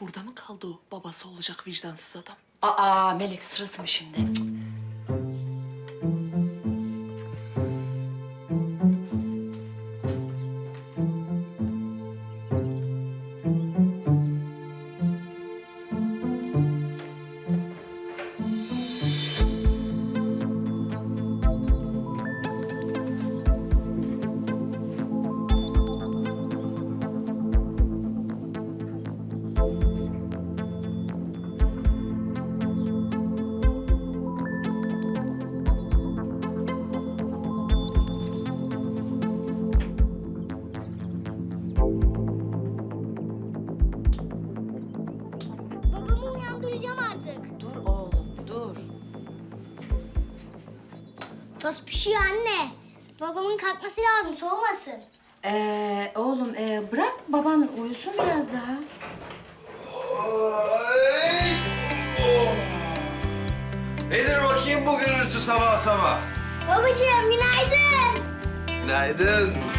Burada mı kaldı o babası olacak vicdansız adam? Aa Melek sırası mı şimdi? Uyandıracağım artık. Dur oğlum dur. Toz pişiyor anne. Babamın kalkması lazım soğumasın. Ee, oğlum e, bırak baban uyusun biraz daha. Oh! Nedir bakayım bu gürültü sabah sabah? Babacığım günaydın. Günaydın.